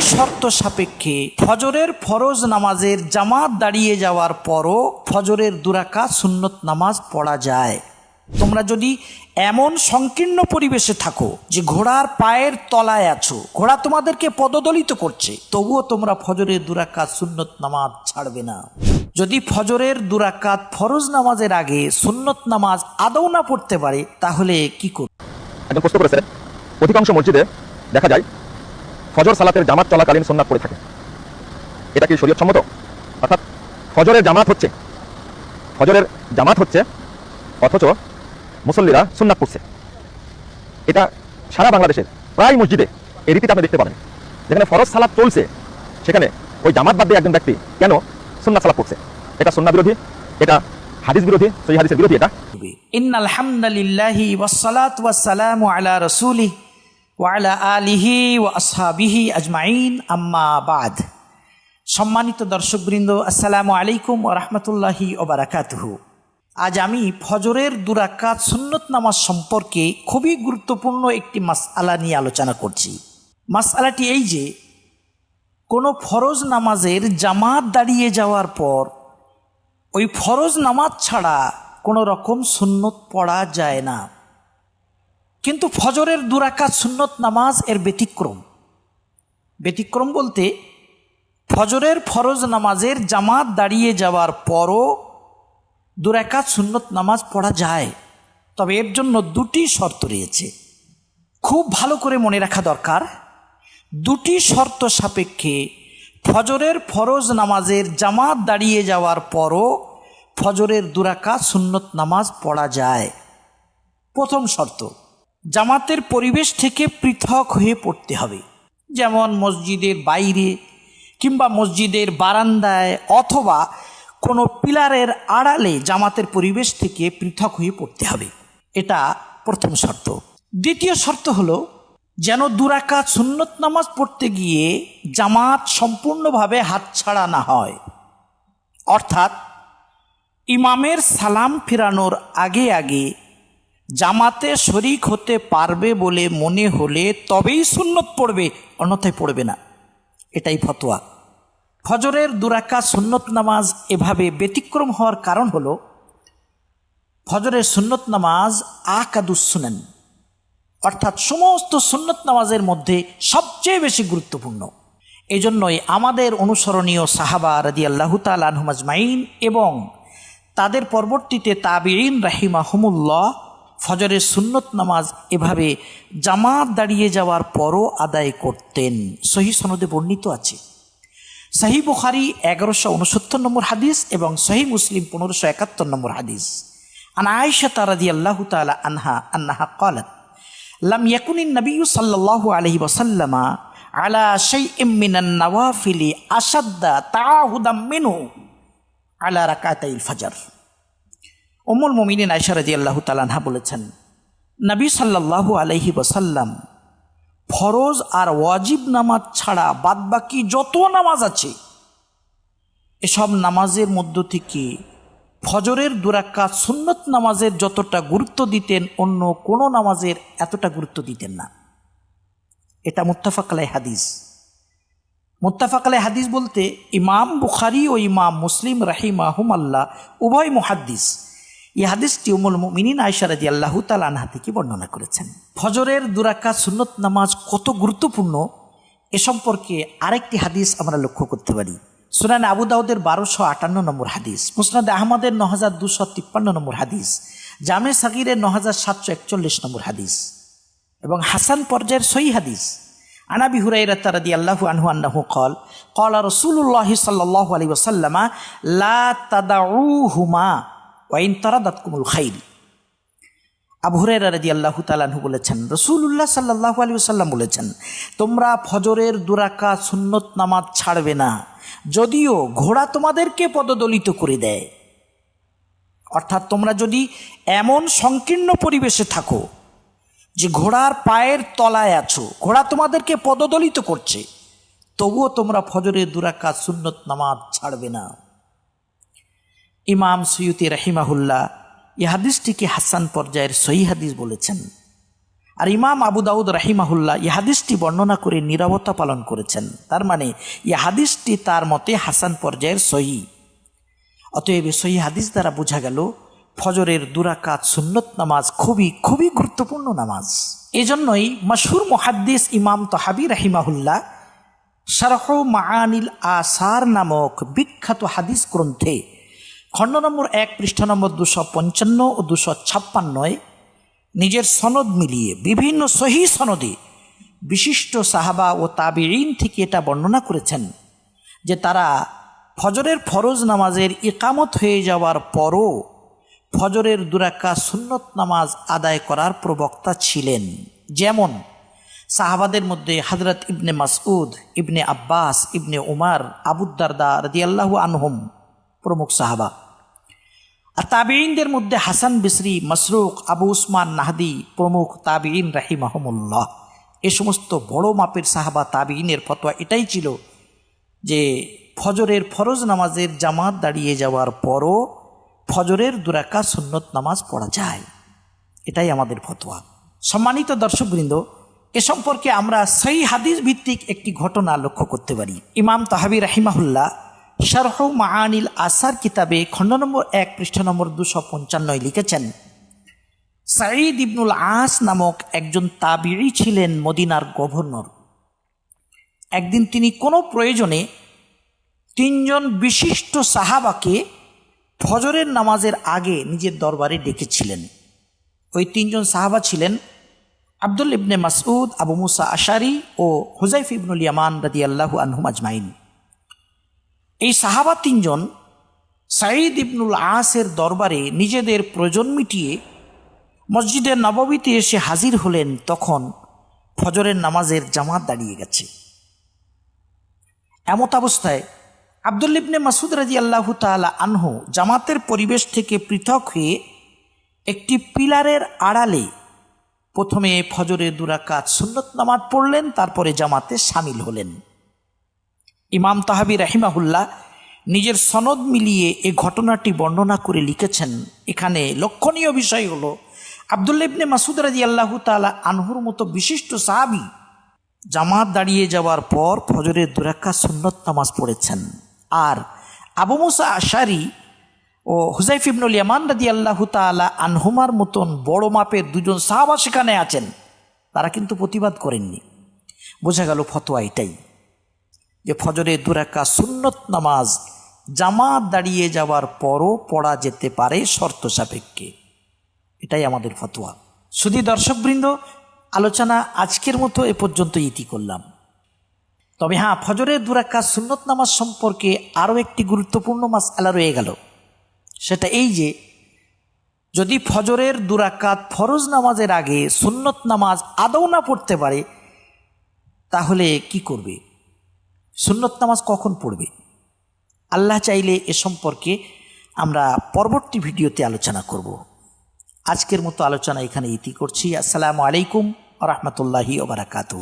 শর্ত সাপেক্ষে ফজরের ফরজ নামাজের জামাত দাঁড়িয়ে যাওয়ার পরও ফজরের দুরাকা সুন্নত নামাজ পড়া যায়। তোমরা যদি এমন সংকীর্ণ পরিবেশে থাকো যে ঘোড়ার পায়ের তলায় আছো, ঘোড়া তোমাদেরকে পদদলিত করছে, তবুও তোমরা ফজরের দুরাকাত সুন্নত নামাজ ছাড়বে না। যদি ফজরের দুরাকাত ফরজ নামাজের আগে সুন্নত নামাজ আদৌ না পড়তে পারে, তাহলে কি করবে? অধিকাংশ মসজিদে দেখা যায় ফজর সালাতের জামাত চলাকালীন সোননাথ পড়ে থাকে। এটা কি শরীয়ত সম্মত? অর্থাৎ ফজরের জামাত হচ্ছে, ফজরের জামাত হচ্ছে, অথচ মুসল্লিরা সুন্নাত পড়ছে। এটা সারা বাংলাদেশের প্রায় মসজিদে এই রীতিটা আপনি দেখতে পারেন। যেখানে ফরজ সালাত চলছে, সেখানে ওই জামাত বাদ দিয়ে একজন ব্যক্তি কেন সুন্নাত সালাত পড়ছে? এটা সুন্না বিরোধী, এটা হাদিস বিরোধী, সহি হাদিসের বিরোধী এটা? ইন আলহামদুলিল্লাহি ওয়াসসালাত ওয়াসসালামু আলা রাসূলিহি। ওয়া আলা আলিহি ওয়া আসহাবিহি আজমাইন, আম্মা বাদ। সম্মানিত দর্শকবৃন্দ, আসসালামু আলাইকুম ওয়া রাহমাতুল্লাহি ওয়া বারাকাতুহু। আজ আমি ফজরের দুরাকাত সুন্নত নামাজ সম্পর্কে খুবই গুরুত্বপূর্ণ একটি মাসআলা নিয়ে আলোচনা করছি। মাসআলাটি এই যে, কোনো ফরজ নামাজের জামাত দাঁড়িয়ে যাওয়ার পর, ওই ফরজ নামাজ ছাড়া কোনো রকম সুন্নত পড়া যায় না। কিন্তু ফজরের দুরাকাত সুন্নত নামাজ এর ব্যতিক্রম। ব্যতিক্রম বলতে ফজরের ফরজ নামাজের জামাত দাঁড়িয়ে যাওয়ার পরও দুরাকাত সুন্নত নামাজ পড়া যায়, তবে এর জন্য দুটি শর্ত রয়েছে। খুব ভালো করে মনে রাখা দরকার, দুটি শর্ত সাপেক্ষে ফজরের ফরজ নামাজের জামাত দাঁড়িয়ে যাওয়ার পরও ফজরের দুরাকা সুন্নত নামাজ পড়া যায়। প্রথম শর্ত জামাতের পরিবেশ থেকে পৃথক হয়ে পড়তে হবে। যেমন মসজিদের বাইরে কিংবা মসজিদের বারান্দায় অথবা কোনো পিলারের আড়ালে জামাতের পরিবেশ থেকে পৃথক হয়ে পড়তে হবে। এটা প্রথম শর্ত। দ্বিতীয় শর্ত হলো, যেন দুরাকাত সুন্নত নামাজ পড়তে গিয়ে জামাত সম্পূর্ণভাবে হাতছাড়া না হয়। অর্থাৎ ইমামের সালাম ফেরানোর আগে আগে জামাতে শরিক হতে পারবে বলে মনে হলে তবেই সুন্নত পড়বে, অন্যথায় পড়বে না। এটাই ফতোয়া। ফজরের দুরাকা সুন্নত নামাজ এভাবে ব্যতিক্রম হওয়ার কারণ হলো, ফজরের সুন্নত নামাজ আকাদুসুনেন অর্থাৎ সমস্ত সুন্নত নামাজের মধ্যে সবচেয়ে বেশি গুরুত্বপূর্ণ। এজন্যই আমাদের অনুসরণীয় সাহাবা রাদি আল্লাহ তালহুমাজমাইন এবং তাদের পরবর্তীতে তাবিন রাহিমাহমুল্লাহ ফজরের সুন্নত নামাজ এভাবে জামাত দাঁড়িয়ে যাওয়ার পরও আদায় করতেন। সহি সনদে বর্ণিত আছে। সাহি বুখারি এগারোশো উনসত্তর নম্বর হাদিস এবং সহি মুসলিম পনেরোশো একাত্তর নম্বর হাদিস। আন তারাদি আল্লাহ তালা আনহা আন্নাহা কলাত লাম ইয়াকুনিন নবী সাল্লাল্লাহু আলাইহি ওয়াসাল্লামা আলা শাইইম মিনান নওয়াফিলি আশাদ্দা তাআহুদাম মিনহু আলা রাকাতাইল ফজর। উম্মুল মুমিনিন আয়েশা রাদিয়াল্লাহু তাআলা আনহা বলেছেন, নবী সাল্লাল্লাহু আলাইহি ওয়াসাল্লাম ফরজ আর ওয়াজিব নামাজ ছাড়া বাদবাকি যত নামাজ আছে, এসব নামাজের মধ্য থেকে ফজরের দুরাক্কাত সুন্নত নামাজের যতটা গুরুত্ব দিতেন, অন্য কোনো নামাজের এতটা গুরুত্ব দিতেন না। এটা মুত্তাফাক আলাই হাদিস। মুত্তাফাক আলাই হাদিস বলতে, ইমাম বুখারি ও ইমাম মুসলিম রাহিমাহুম আল্লাহ উভয় মুহাদ্দিস। এই হাদিসটি উমুল মিনিন আয়সারাদি আল্লাহ তাল আনহা থেকে বর্ণনা করেছেন। ফজরের দুরাক্কাত সুন্নত নামাজ কত গুরুত্বপূর্ণ? এ সম্পর্কে আরেকটি হাদিস আমরা লক্ষ্য করতে পারি। সুনান আবু দাউদের বারোশো আটান্ন নম্বর হাদিস, মুসনাদ আহমদের ন হাজার দুশো তিপ্পান্ন নম্বর হাদিস, জামে সাকিরের ন হাজার সাতশো একচল্লিশ নম্বর হাদিস এবং হাসান পর্যায়ের সই হাদিস। আনাবি হুরাইরা তারাদি আল্লাহু আনহু আন্নাহু কল কল রসুল্লাহ সাল্লাহ আলী ওসাল্লামা লা তাদাউহুমা ওয়াইন তারাদাত কুমুল খাইল। আবু হুরাইরা রাদি আল্লাহু তালাহু বলেছেন রসুল্লাহ সাল্লাহ আলী ওসাল্লাম বলেছেন, তোমরা ফজরের দুরাকা সুন্নত নামাজ ছাড়বে না, যদিও ঘোড়া তোমাদেরকে পদদলিত করে দেয়। অর্থাৎ তোমরা যদি এমন সংকীর্ণ পরিবেশে থাকো, যে ঘোড়ার পায়ের তলায় আছো, ঘোড়া তোমাদেরকে পদদলিত করছে, তবুও তোমরা ফজরের দুরাকা সুন্নত নামাজ ছাড়বে না। ইমাম সৈয়দি রাহিমাহুল্লাহ এই হাদিসটিকে হাসান পর্যায়ের সহি হাদিস বলেছেন। আর ইমাম আবু দাউদ রাহিমাহুল্লাহ এই হাদিসটি বর্ণনা করে নিরবতা পালন করেছেন। তার মানে এই হাদিসটি তার মতে হাসান পর্যায়ের সহি অতএব সহি হাদিস দ্বারা বোঝা গেল, ফজরের দুরাকাত সুন্নত নামাজ খুবই খুবই গুরুত্বপূর্ণ নামাজ। এজন্যই মশহুর মুহাদ্দিস ইমাম তহাবি রাহিমাহুল্লাহ, শারহ মাআনিল আসার নামক বিখ্যাত হাদিস গ্রন্থে খণ্ড নম্বর এক, পৃষ্ঠা নম্বর দুশো পঞ্চান্ন ও দুশো ছাপ্পান্নয়, নিজের সনদ মিলিয়ে বিভিন্ন সহি সনদে বিশিষ্ট সাহাবা ও তাবিঈন থেকে এটা বর্ণনা করেছেন যে তারা ফজরের ফরজ নামাজের ইকামত হয়ে যাওয়ার পরও ফজরের দুরাক্কা সুন্নত নামাজ আদায় করার প্রবক্তা ছিলেন। যেমন সাহাবাদের মধ্যে হজরত ইবনে মাসউদ, ইবনে আব্বাস, ইবনে উমার আবুদ্দারদা রদিয়াল্লাহু আনহুম প্রমুখ সাহাবা। আর তাবিঈনদের মধ্যে হাসান বিসরি, মসরুক, আবু উসমান নাহদি প্রমুখ তাবিঈন রাহিমাহমুল্লাহ। এ সমস্ত বড় মাপের সাহাবা তাবিঈনের ফতোয়া এটাই ছিল যে ফজরের ফরজ নামাজের জামাত দাঁড়িয়ে যাওয়ার পরও ফজরের দুরাকা সুন্নত নামাজ পড়া যায়। এটাই আমাদের ফতোয়া। সম্মানিত দর্শকবৃন্দ, এ সম্পর্কে আমরা সেই হাদিস ভিত্তিক একটি ঘটনা লক্ষ্য করতে পারি। ইমাম তাহাবি রাহিমাহুল্লাহ শারহ মাহানিল আসার কিতাবে খণ্ড নম্বর এক, পৃষ্ঠা নম্বর দুশো পঞ্চান্নয় লিখেছেন, সাঈদ ইবনুল আস নামক একজন তাবিড়ি ছিলেন মদিনার গভর্নর। একদিন তিনি কোনো প্রয়োজনে তিনজন বিশিষ্ট সাহাবাকে ফজরের নামাজের আগে নিজের দরবারে ডেকেছিলেন। ওই তিনজন সাহাবা ছিলেন আব্দুল ইবনে মাসউদ, আবু মুসা আশারি ও হুজাইফ ইবনুল ইয়ামান রাদি আল্লাহু আনহুম আজমাইন। এই সাহাবা তিনজন সাঈদ ইবনুল আসের দরবারে নিজেদের প্রয়োজন মিটিয়ে মসজিদের নববীতে এসে হাজির হলেন তখন ফজরের নামাজের জামাত দাঁড়িয়ে গেছে। এমত অবস্থায় আব্দুল ইবনে মাসুদ রাজি আল্লাহ তালা আনহু জামাতের পরিবেশ থেকে পৃথক হয়ে একটি পিলারের আড়ালে প্রথমে ফজরের দুরাকাত সুন্নত নামাজ পড়লেন, তারপরে জামাতে সামিল হলেন। ইমাম তাহাবি রাহিমাহুল্লাহ নিজের সনদ মিলিয়ে এ ঘটনাটি বর্ণনা করে লিখেছেন। এখানে লক্ষণীয় বিষয় হলো আবদুল্লা ইবনে মাসুদ রাজি আল্লাহ তালা আনহুর মতো বিশিষ্ট সাহাবি জামাত দাঁড়িয়ে যাওয়ার পর ফজরের দুরাক্কা সুন্নত নামাজ পড়েছেন। আর আবু মুসা আশারি ও হুজাইফ ইবনুল ইয়ামান রাদি আল্লাহ তালা আনহুমার মতন বড় মাপের দুজন সাহাবা সেখানে আছেন। তারা কিন্তু প্রতিবাদ করেননি। বোঝা গেল ফতোয়া এটাই। যে ফজরে দুরাক্কা সুন্নত নামাজ, জামাত দাঁড়িয়ে যাওয়ার পরও পড়া যেতে পারে শর্ত সাপেক্ষে। এটাই আমাদের ফতোয়া। শুধু দর্শকবৃন্দ, আলোচনা আজকের মতো এ পর্যন্ত ইতি করলাম। তবে হ্যাঁ ফজরের দুরাক্কা সুন্নত নামাজ সম্পর্কে আরও একটি গুরুত্বপূর্ণ মাসআলা রয়ে গেল। সেটা এই যে, যদি ফজরের দুরাকাত ফরজ নামাজের আগে সুন্নত নামাজ আদৌ না পড়তে পারে, তাহলে কি করবে? সুন্নত নামাজ কখন পড়বে? আল্লাহ চাইলে এ সম্পর্কে আমরা পরবর্তী ভিডিওতে আলোচনা করব। আজকের মতো আলোচনা এখানে ইতি করছি। আসসালামু আলাইকুম রহমতুল্লাহি ওবরাকাতু